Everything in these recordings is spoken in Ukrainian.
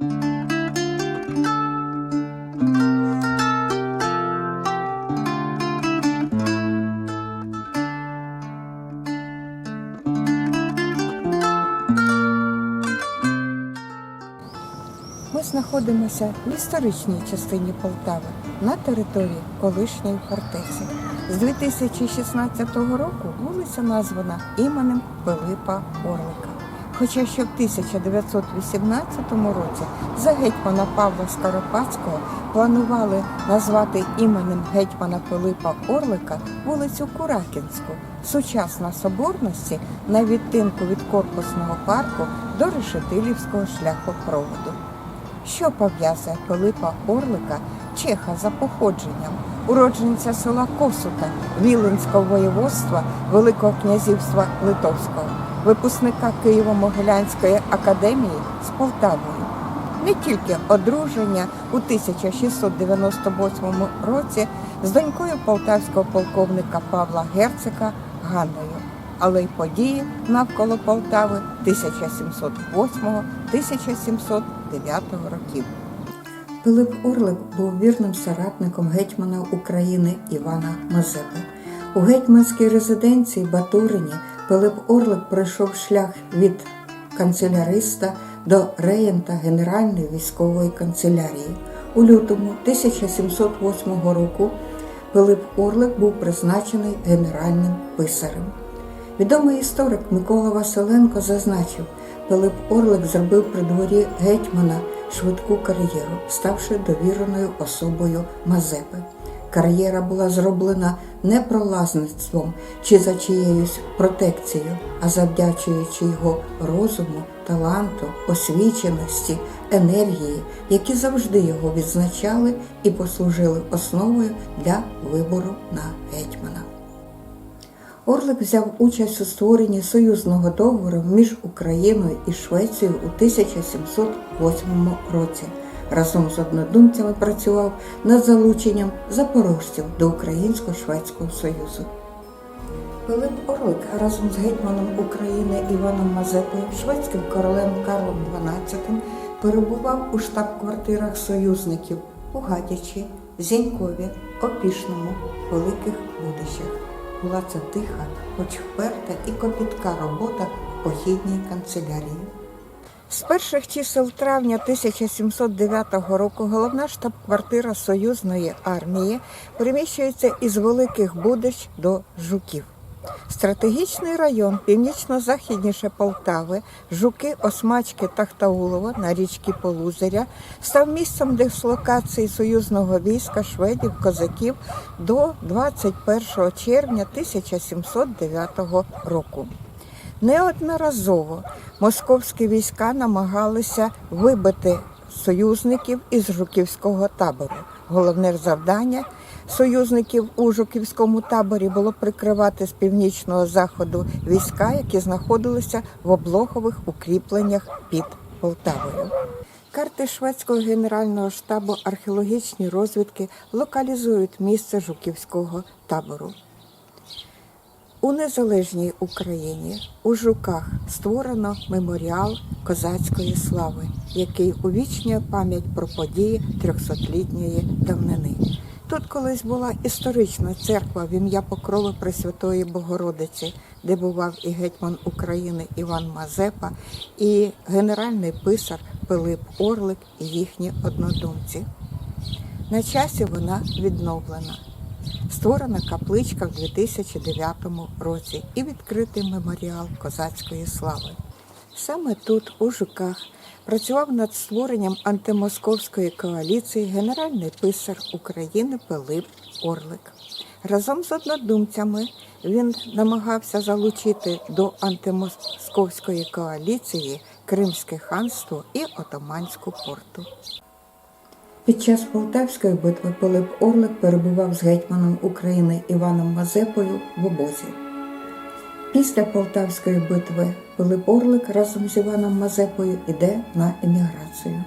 Ми знаходимося в історичній частині Полтави на території колишньої фортеці. З 2016 року вулиця названа іменем Пилипа Орлика. Хоча ще в 1918 році за гетьмана Павла Скоропадського планували назвати іменем гетьмана Пилипа Орлика вулицю Куракінську, сучасна соборності на відтинку від корпусного парку до Решетилівського шляхопроводу. Що пов'язує Пилипа Орлика, чеха за походженням, уродженця села Косута Віленського воєводства Великого князівства Литовського, випускника Києво-Могилянської академії з Полтавою. Не тільки одруження у 1698 році з донькою полтавського полковника Павла Герцика Ганною, але й події навколо Полтави 1708-1709 років. Пилип Орлик був вірним соратником гетьмана України Івана Мазепи. У гетьманській резиденції Батурині Пилип Орлик пройшов шлях від канцеляриста до реєнта Генеральної військової канцелярії. У лютому 1708 року Пилип Орлик був призначений генеральним писарем. Відомий історик Микола Василенко зазначив, Пилип Орлик зробив при дворі гетьмана швидку кар'єру, ставши довіреною особою Мазепи. Кар'єра була зроблена не пролазництвом чи за чиєюсь протекцією, а завдячуючи його розуму, таланту, освіченості, енергії, які завжди його відзначали і послужили основою для вибору на гетьмана. Орлик взяв участь у створенні союзного договору між Україною і Швецією у 1708 році. Разом з однодумцями працював над залученням запорожців до Українсько-Шведського Союзу. Пилип Орлик разом з гетьманом України Іваном Мазепою, шведським королем Карлом XII перебував у штаб-квартирах союзників у Гадячі, Зінькові, Опішному, Великих Будищах. Була це тиха, хоч вперта і копітка робота в похідній канцелярії. З перших чисел травня 1709 року головна штаб-квартира Союзної армії переміщується із Великих Будищ до Жуків. Стратегічний район північно-західніше Полтави, Жуки, Осмачки та Хтаулово на річці Полузеря став місцем дислокації союзного війська шведів козаків до 21 червня 1709 року. Неодноразово московські війська намагалися вибити союзників із Жуківського табору. Головне завдання союзників у Жуківському таборі було прикривати з північного заходу війська, які знаходилися в облогових укріпленнях під Полтавою. Карти шведського генерального штабу археологічні розвідки локалізують місце Жуківського табору. У незалежній Україні у Жуках створено меморіал козацької слави, який увічнює пам'ять про події 300-літньої давнини. Тут колись була історична церква в ім'я Покрови Пресвятої Богородиці, де бував і гетьман України Іван Мазепа, і генеральний писар Пилип Орлик і їхні однодумці. На часі вона відновлена. Створена капличка в 2009 році і відкритий меморіал козацької слави. Саме тут, у Жуках, працював над створенням антимосковської коаліції генеральний писар України Пилип Орлик. Разом з однодумцями він намагався залучити до антимосковської коаліції Кримське ханство і Отоманську порту. Під час Полтавської битви Пилип Орлик перебував з гетьманом України Іваном Мазепою в обозі. Після Полтавської битви Пилип Орлик разом з Іваном Мазепою йде на еміграцію.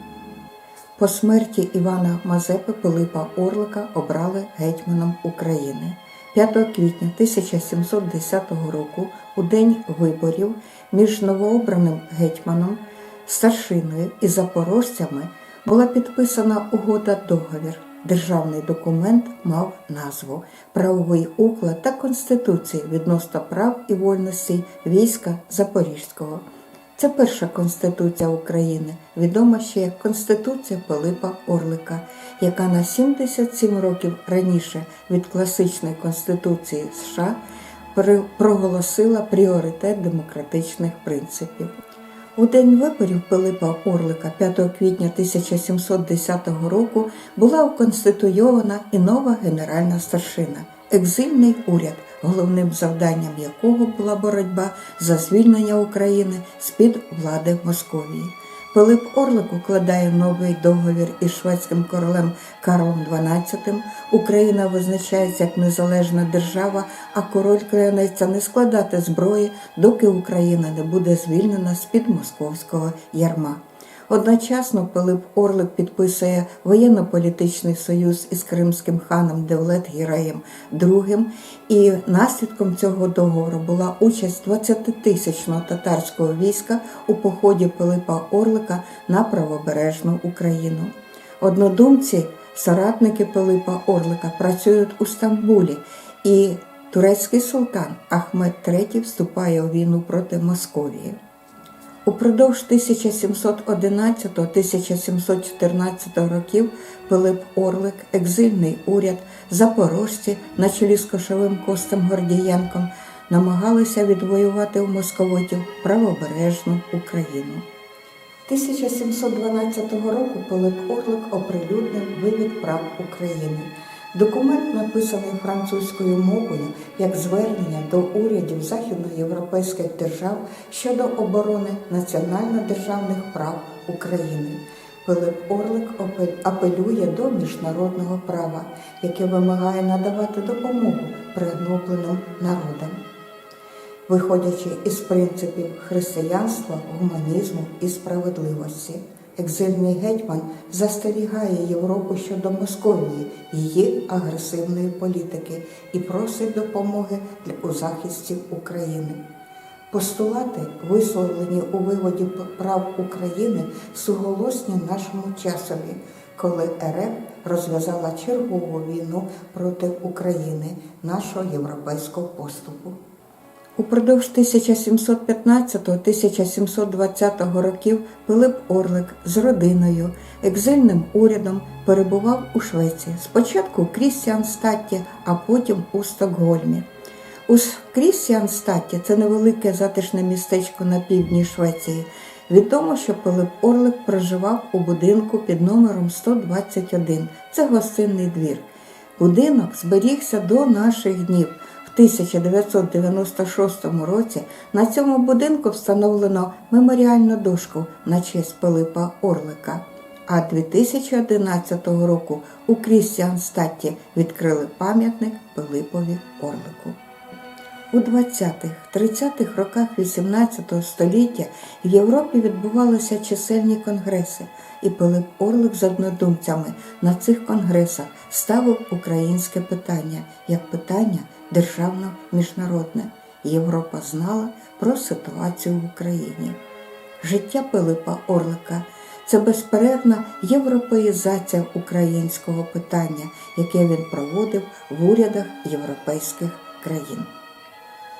По смерті Івана Мазепи Пилипа Орлика обрали гетьманом України. 5 квітня 1710 року, у день виборів, між новообраним гетьманом старшиною і запорожцями була підписана угода договір. Державний документ мав назву Правовий уклад та Конституції відносно прав і вольностей війська Запорізького. Це перша конституція України, відома ще як Конституція Пилипа Орлика, яка на 77 років раніше від класичної конституції США проголосила пріоритет демократичних принципів. У день виборів Пилипа Орлика 5 квітня 1710 року була уконституйована і нова генеральна старшина, екзильний уряд, головним завданням якого була боротьба за звільнення України з-під влади Московії. Пилип Орлик укладає новий договір із шведським королем Карлом XII. Україна визначається як незалежна держава, а король клянеться не складати зброї, доки Україна не буде звільнена з-під московського ярма. Одночасно Пилип Орлик підписує воєнно-політичний союз із кримським ханом Девлет Гіреєм II, і наслідком цього договору була участь 20-тисячного татарського війська у поході Пилипа Орлика на правобережну Україну. Однодумці, соратники Пилипа Орлика працюють у Стамбулі, і турецький султан Ахмед III вступає у війну проти Московії. Упродовж 1711-1714 років Пилип Орлик, екзильний уряд, запорожці на чолі з кошовим Костем Гордієнком намагалися відвоювати у московитів правобережну Україну. 1712 року Пилип Орлик оприлюднив вивід прав України. Документ написаний французькою мовою як звернення до урядів західноєвропейських держав щодо оборони національно-державних прав України. Пилип Орлик апелює до міжнародного права, яке вимагає надавати допомогу пригнобленим народам виходячи із принципів християнства, гуманізму і справедливості. Екзильний гетьман застерігає Європу щодо Московії, її агресивної політики і просить допомоги у захисті України. Постулати, висловлені у виводі прав України, суголосні нашому часові, коли РФ розв'язала чергову війну проти України, нашого європейського поступу. Упродовж 1715-1720 років Пилип Орлик з родиною, екзильним урядом перебував у Швеції. Спочатку у Крістіанстатті, а потім у Стокгольмі. У Крістіанстатті це невелике затишне містечко на півдні Швеції. Відомо, що Пилип Орлик проживав у будинку під номером 121. Це гостинний двір. Будинок зберігся до наших днів. В 1996 році на цьому будинку встановлено меморіальну дошку на честь Пилипа Орлика. А 2011 року у Крістіанстатті відкрили пам'ятник Пилипові Орлику. У 20-30-х роках XVIII століття в Європі відбувалися чисельні конгреси, і Пилип Орлик з однодумцями на цих конгресах ставив українське питання як питання державно-міжнародне. Європа знала про ситуацію в Україні. Життя Пилипа Орлика це безперервна європеїзація українського питання, яке він проводив в урядах європейських країн.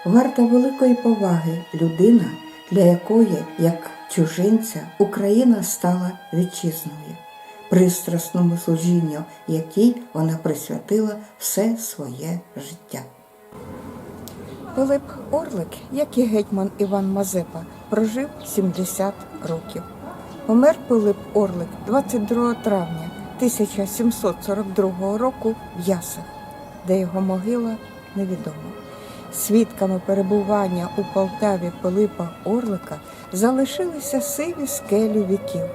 Варта великої поваги людина, для якої, як чужинця, Україна стала вітчизною, пристрасному служінню, якій вона присвятила все своє життя. Пилип Орлик, як і гетьман Іван Мазепа, прожив 70 років. Помер Пилип Орлик 22 травня 1742 року в Ясах, де його могила невідома. Свідками перебування у Полтаві Пилипа Орлика залишилися сиві скелі віків,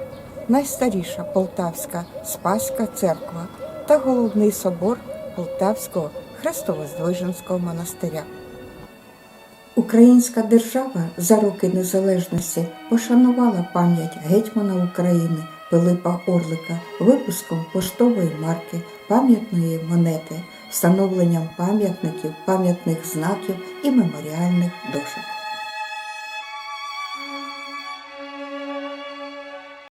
найстаріша Полтавська Спаська церква та головний собор Полтавського Хрестовоздвиженського монастиря. Українська держава за роки незалежності пошанувала пам'ять гетьмана України Пилипа Орлика випуском поштової марки, пам'ятної монети, встановленням пам'ятників, пам'ятних знаків і меморіальних дошок.